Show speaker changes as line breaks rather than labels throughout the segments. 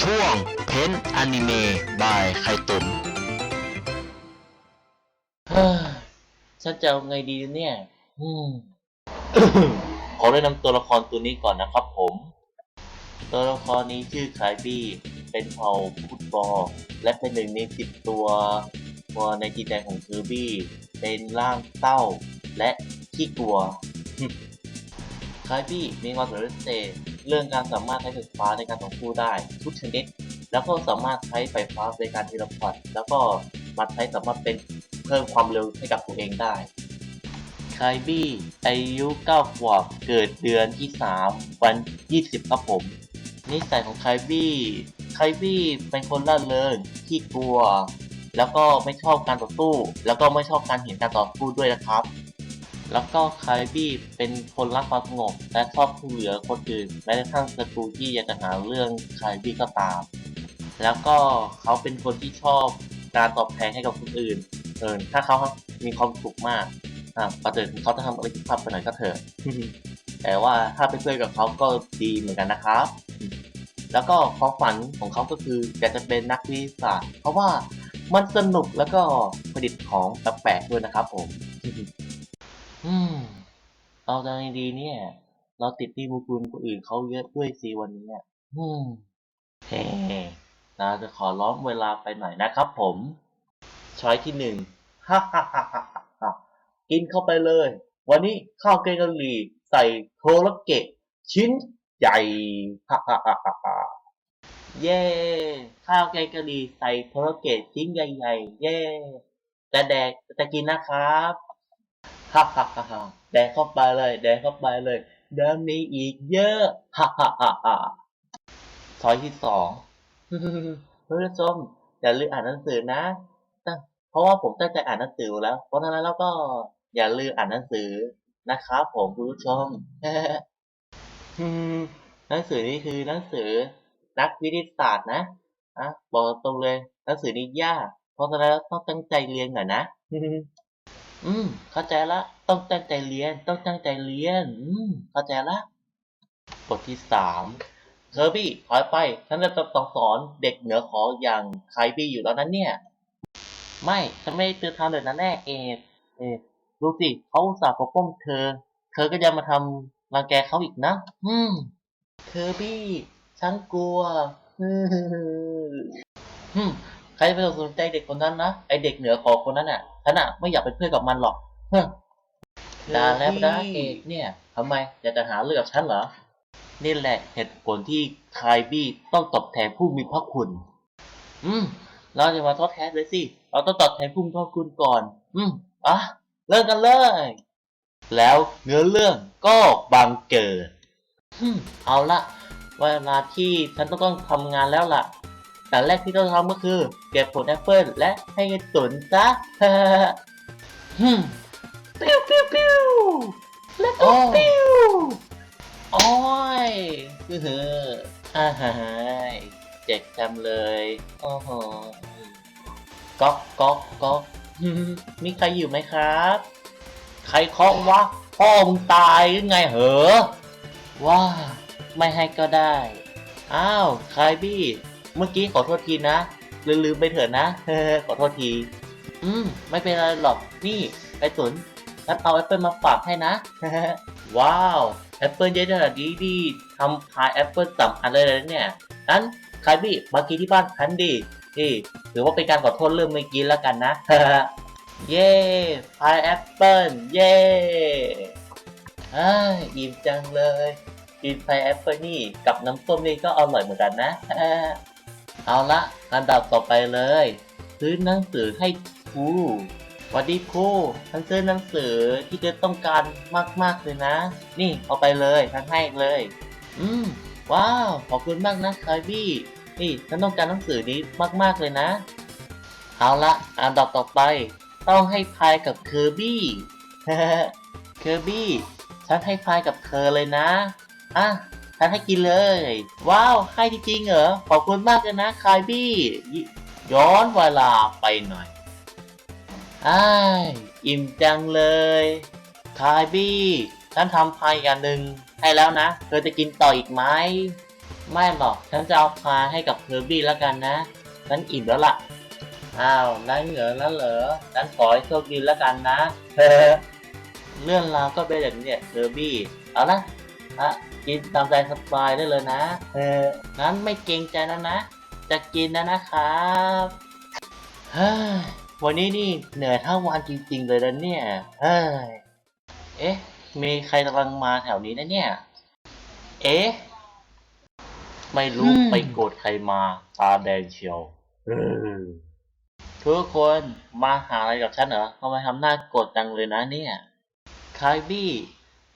ช่วงเพนอนิเมะบายไข่ตุน
เฮ้ยฉันจะเอาไงดีเนี่ยอืม ขอแนะนำตัวละครตัวนี้ก่อนนะครับผม ตัวละครนี้ชื่อคายบี้ เป็นเผ่าฟุตบอลและเป็นหนึ่งในสิบตัวตัวในจิตใจของคือบี้ เป็นร่างเต้าและขี้กลัวคายบี้มีความสามารถพิเศษ เรื่องการสามารถใช้ไฟฟ้าในการต่อสู้ได้ทุกชนิด แล้วก็สามารถใช้ไฟฟ้าในการเทเลพอร์ตแล้วก็มาใช้สามารถเป็นเพิ่มความเร็วให้กับตัวเองได้คายบี้อายุ9ขวบเกิดเดือนที่ 3 วัน 20 ครับผม นิสัยของคายบี้คายบี้เป็นคนล่าเริงขี้กลัว แล้วก็ไม่ชอบการต่อสู้ แล้วก็ไม่ชอบการเห็นการต่อสู้ด้วยนะครับ แล้วก็คายบี้เป็นคนรักความสงบและชอบช่วยเหลือคนอื่นแม้กระทั่งศัตรูที่อยากจะหาเรื่องคายบี้ก็ตาม แล้วก็เขาเป็นคนที่ชอบการตอบแทนให้กับคนอื่นเออถ้าเขามีความสุขมากอะประเดิถึงเขาจะทำอะไรผิดพลาดไปหน่อยก็เถอะแต่ว่าถ้าไปเื่อกับเขาก็ดีเหมือนกันนะครับ แล้วก็ความฝันของเขาก็คืออยากจะเป็นนักวิทยาศาสตร์ เพราะว่ามันสนุกแล้วก็ผลิตของแปลกๆด้วยนะครับผม อืมเอาใจดีเนี่ย เราติดหนี้บุญคุณคนอื่นเขาเยอะด้วยสิวันนี้อะอืมเฮ้เราจะขอร้องเวลาไปหน่อยนะครับผมช้อยที่หนึ่งฮ่าฮ่าฮ่าฮ่ากินเข้าไปเลย วันนี้ข้าวแกงกะหรี่ใส่โทรเกะ ชิ้นใหญ่ฮ่าฮ่าฮ่าฮ่าเย้ข้าวแกงกะหรี่ใส่โทรเกะชิ้นใหญ่ๆเย้แต่แดกแต่กินนะครับ ฮ่าฮ่าฮ่าฮ่าแดกเข้าไปเลย แดกเข้าไปเลย เดิมนี้อีกเยอะฮ่าฮ่าฮ่าฮ่าช้อยที่สองเพื่อนผู้ชมอย่าลืมอ่านหนังสือนะ เพราะว่าผมตั้งใจอ่านหนังสือแล้ว เพราะฉะนั้นแล้วก็อย่าลืมอ่านหนังสือนะครับผมคุณผู้ชมหนังสือนี้คือหนังสือนักวิทยาศาสตร์นะอะบอกตรงเลยหนังสือนี้ยากเพราะฉะนั้นต้องตั้งใจเรียนหน่อยนะ อืม เข้าใจละ ต้องตั้งใจเรียน ต้องตั้งใจเรียน อืม เข้าใจละ บทที่สามเคอร์บี้ถอยไป ฉันจะต้องสอนเด็กเหนือขออย่างไคบี้อยู่แล้วนั้นเนี่ย ไม่ ฉันไม่เตือนทำแบบนั้นแน่เอกเอกดูสิเขาสาปกป้องเธอ เธอก็ยังมาทำรังแกเขาอีกนะ อืม เคอร์บี้ ฉันกลัว รจะไปสนใจเด็กคนนั้นนะไอเด็กเหนือขอคนนั้นอะฉันอะไม่อยากเป็นเพื่อนกับมันหรอกเฮ้อดาแล้วนะเอกเนี่ยทำไมอยากจะหาเรื่องกับฉันเหรอนี่แหละเหตุผลที่คายบี้ต้องตอบแทนผู้มีพระคุณ อืม เราจะมาทดแทนเลยสิ เราต้องตอบแทนผู้มีพระคุณก่อน อืม อะ เริ่มกันเลย แล้วเนื้อเรื่องก็บังเกิดอืมเอาละเวลาที่ฉันต้องต้องทำงานแล้วล่ะ แต่แรกที่ต้องทำก็คือ เก็บผลแอปเปิลและให้เงินตุนซะฮึมปิ้วปิ้วปิ้วแล้วก็ปิ้วโอ้ยคือเฮออาหายเจ็บจำเลยโอ้โหก๊อกก๊อกก๊อกฮึมมีใครอยู่ไหมครับ ใครเคาะวะพ่อมึงตายหรือไงเหรอว้าไม่ให้ก็ได้ อ้าวคายบี้ เมื่อกี้ขอโทษทีนะ ลืมไปเถอะนะเฮ้ขอโทษที อืม ไม่เป็นไรหรอก นี่ไอตุนฉันเอาแอปเปิลมาฝากให้นะ ว้าว แอปเปิลเยอะขนาดนี้ดีทำพายแอปเปิลสำคัญเลยนะเนี่ย นั้นคายบี้มากินที่บ้านฉันดินี่ถือว่าเป็นการขอโทษเรื่องเมื่อกี้แล้วกันนะ เย้พายแอปเปิลเย้อ้ายอิ่มจังเลยกินพายแอปเปิลนี่กับน้ำส้มนี่ก็อร่อยเหมือนกันนะ เอาละอันดับต่อไปเลย ซื้อหนังสือให้ครูวัสดีครูฉันซื้อหนังสือที่เธอต้องการมากๆเลยนะ นี่เอาไปเลยฉันให้เลย อืม ว้าว ขอบคุณมากนะคายบี้ นี่ฉันต้องการหนังสือนี้มากๆเลยนะ เอาละอันดับต่อไป ต้องให้พายกับเคอร์บี้ เคอร์บี้ ฉันให้พายกับเธอเลยนะ อะ ฉันให้กินเลย ว้าวให้จริงๆเหรอ ขอบคุณมากเลยนะคายบี้ ย้อนเวลาไปหน่อยอ้ายอิ่มจังเลยคายบี้ฉันทำพายอีกอันหนึ่งให้แล้วนะ เธอจะกินต่ออีกไหมไม่หรอกฉันจะเอาพาให้กับเคอร์บี้แล้วกันนะฉันอิ่มแล้วล่ะอ้าวนั่นเหรอนั่นเหรอฉันขอให้โชคดีแล้วกันนะเฮ้เรื่องราวก็เป็นอย่างนี้เนี่ยเคอร์บี้เอาละอะ กินตามใจสบายได้เลยนะ เอองั้นไม่เกรงใจแล้วนะ จะกินนะนะครับเฮ้ยวันนี้นี่เหนื่อยทั้งวันจริงๆเลยนะเนี่ยเฮ้ยเอ๊ะ มีใครกำลังมาแถวนี้นะเนี่ย เอ๊ะ ไม่รู้
อืม
ไปโกรธใครมาตาแดงเชียวเออทุกคนมาหาอะไรกับฉันเหรอทำไมทำหน้าโกรธจังเลยนะเนี่ยคายบี้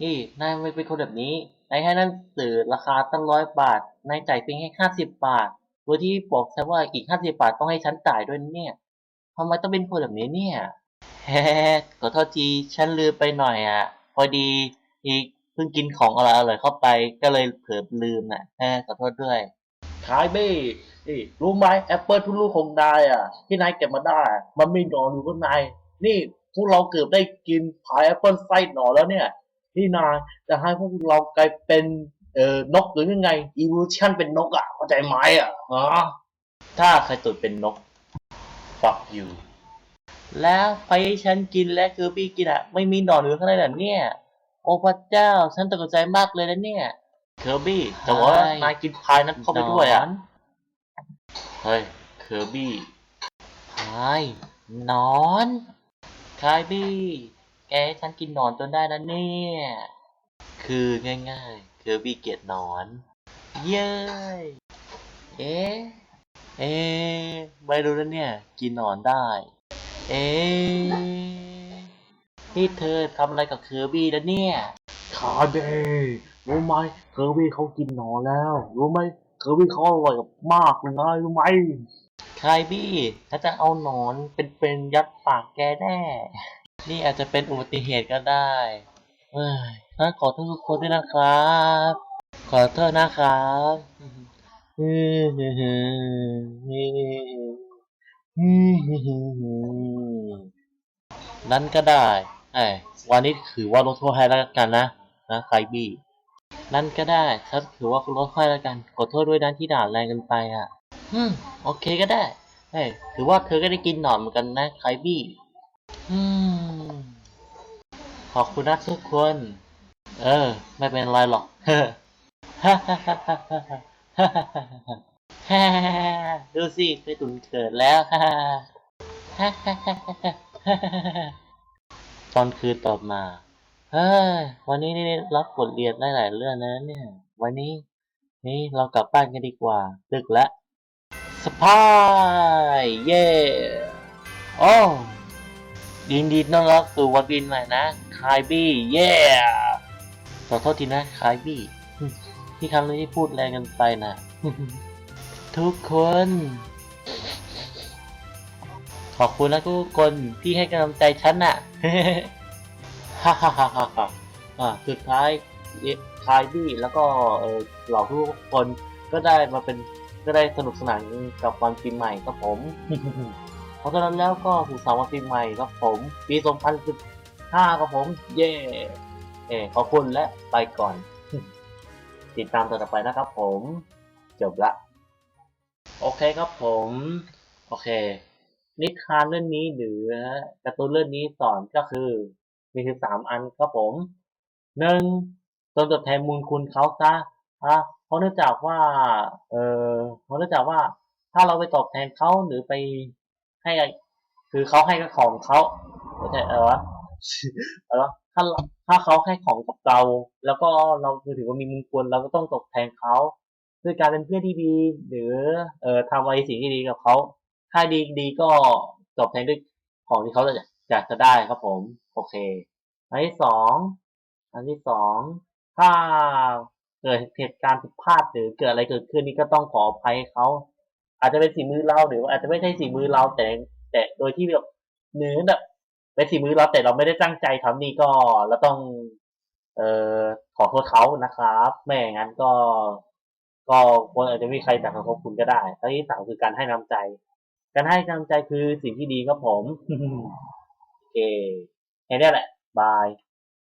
นี่นายไม่เป็นคนแบบนี้ นายให้หนั่นสื่อราคาตั้งร้อยบาท นายจ่ายเพียงแค่ห้าสิบบาท โดยที่บอกฉันว่าอีกห้าสิบบาทต้องให้ฉันจ่ายด้วยเนี่ยทำไมต้องเป็นคนแบบนี้เนี่ยเฮ้ขอโทษทีฉันลืมไปหน่อยอะ พอดีอีกเพิ่งกินของอร่อยๆเข้าไปก็เลยเผลอลืมน่ะเฮ้ขอโทษด้วย
ขายเบ้นี่รู้ไหมแอปเปิลทุลูกของนายอะ ที่นายเก็บมาได้ มันมีหนอนอยู่ข้างใน นี่พวกเราเกือบได้กินพายแอปเปิลไส้หนอนแล้วเนี่ย นี่นายจะให้พวกเรากลายเป็นเอ่อนกหรือยังไง evolution เป็นนกอะเข้าใจไหมอะฮะ
ถ้าใครตุดเป็นนก fuck you แล้วไปให้ฉันกินและคือพี่กินอะไม่มีหนอนอยู่ข้างในแบบเนี่ย โอ้พระเจ้าฉันตกใจมากเลยนะเนี่ยเคอร์บี้แต่ว่า
แต่ว่านายกินพายนั้นเข้าไปด้วยอะ
เฮ้ยเคอร์บี้พายหนอนคายบี้ แกให้ฉันกินหนอนจนได้นะเนี่ย คือง่ายๆเคอร์บี้เกลียดหนอน เย้ยเอ๊ะเอ๊ะไม่รู้แล้วเนี่ย กินหนอนได้ เอ๊ะนี่เธอทำอะไรกับเคอร์บี้แล้วเนี่ย
ขายบี้รู้ไหมเคอร์บี้เขากินหนอนแล้ว รู้ไหมเคอร์บี้เขาอร่อยมากเลยนะรู้ไหม
คายบี้ถ้าจะเอาหนอนเป็นๆยัดปากแกแน่ นี่อาจจะเป็นอุบัติเหตุก็ได้เอ้ยฉันขอโทษทุกคนด้วยนะครับ ขอโทษนะครับนั่นก็ได้ ไอ้วันนี้ถือว่าลดโทษให้แล้วกันนะ นะคายบี้ นั่นก็ได้ฉันถือว่าลดให้แล้วกัน ขอโทษด้วยนะที่ด่าแรงกันไปอะ อืม โอเคก็ได้ เฮ้ย ถือว่าเธอก็ได้กินหนอนเหมือนกันนะไคบี้ ขอบคุณนะทุกคน เออ ไม่เป็นไรหรอกเฮ้ฮ่าฮ่าฮ่าฮ่าฮ่าฮ่าดูสิไปตุนเกิดแล้วฮ่าฮ่าฮ่าฮ่าฮ่าฮ่าตอนคืนต่อมาเฮ้ยวันนี้ได้รับบทเรียนหลายๆเรื่องนะเนี่ย วันนี้ นี่เรากลับบ้านกันดีกว่า ดึกแล้วสปายเย่โอ้ ยินดีต้อนรับสู่วันบินใหม่นะคายบี้เย่ขอโทษทีนะคายบี้ที่คำนี้ที่พูดแรงกันไปนะ ทุกคน ขอบคุณนะทุกคนที่ให้กำลังใจฉันน่ะฮ่าฮ่าฮ่าฮ่าฮ่าอ่าสุดท้ายคายบี้แล้วก็เออเหล่าทุกคนก็ได้มาเป็นก็ได้สนุกสนานกับวันปีใหม่ครับผม เพราะฉะนั้นแล้วก็สุขสันต์วันปีใหม่ครับผม ปี 2015ครับผม เย่เอขอบคุณและไปก่อน ติดตามต่อไปนะครับผม จบละ โอเคครับผม โอเค นิทานเรื่องนี้หรือการ์ตูนเรื่องนี้สอนก็คือ มีคือสามอันครับผมหนึ่งตนตอบแทนมูลคุณเขาซะอะเพราะเนื่องจากว่า เออเพราะเนื่องจากว่า ถ้าเราไปตอบแทนเขาหรือไป ให้คือเขาให้ของเขาไม่ใช่เออวะเออถ้าถ้าเขาให้ของกับเรา แล้วก็เราถือว่ามีมูลคุณเราก็ต้องตอบแทนเขาด้วยการเป็นเพื่อนที่ดี หรือ เอ่อทำอะไรสิ่งที่ดีกับเขาถ้าดีดีก็ตอบแทนด้วยของที่เขาจะอยากจะได้ครับผม โอเค อันที่สองอันที่สองถ้าเกิดเหตุการณ์ผิดพลาดหรือเกิดอะไรเกิดขึ้นนี่ก็ต้องขออภัยเขา อาจจะเป็นสีมือเราหรือว่าอาจจะไม่ใช่สีมือเราแต่แต่โดยที่แบบเนื้อแบบเป็นสีมือเราแต่เราไม่ได้ตั้งใจทำนี่ก็เราต้อง เอ่อขอโทษเขานะครับไม่อย่างนั้นก็ ก็คนอาจจะไม่มีใครแต่ขอบคุณก็ได้แล้วที่สามคือการให้น้ำใจ การให้กำลังใจคือสิ่งที่ดีครับผม โอเคแค่นี้แหละบาย